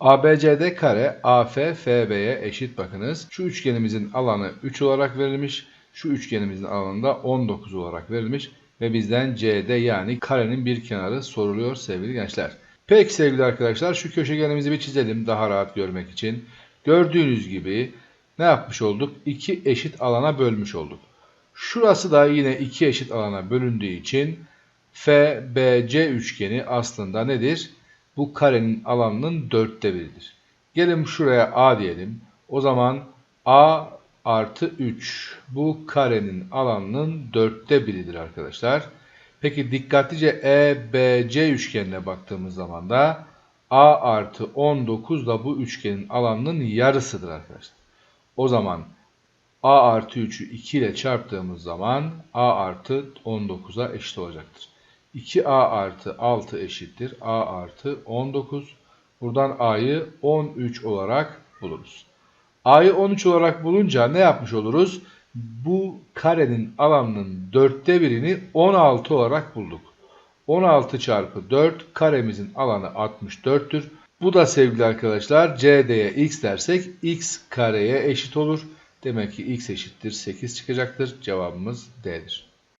ABCD kare AF FB'ye eşit bakınız. Şu üçgenimizin alanı 3 olarak verilmiş. Şu üçgenimizin alanı da 19 olarak verilmiş. Ve bizden CD yani karenin bir kenarı soruluyor sevgili gençler. Peki sevgili arkadaşlar şu köşegenimizi bir çizelim daha rahat görmek için. Gördüğünüz gibi ne yapmış olduk? İki eşit alana bölmüş olduk. Şurası da yine iki eşit alana bölündüğü için FBC üçgeni aslında nedir? Bu karenin alanının dörtte biridir. Gelin şuraya A diyelim. O zaman A artı 3 bu karenin alanının dörtte biridir arkadaşlar. Peki dikkatlice EBC üçgenine baktığımız zaman da A artı 19 da bu üçgenin alanının yarısıdır arkadaşlar. O zaman A artı 3'ü 2 ile çarptığımız zaman A artı 19'a eşit olacaktır. 2A artı 6 eşittir. A artı 19. Buradan A'yı 13 olarak buluruz. A'yı 13 olarak bulunca ne yapmış oluruz? Bu karenin alanının dörtte birini 16 olarak bulduk. 16 çarpı 4 karemizin alanı 64'tür. Bu da sevgili arkadaşlar CD'ye x dersek x kareye eşit olur. Demek ki x eşittir 8 çıkacaktır. Cevabımız D'dir.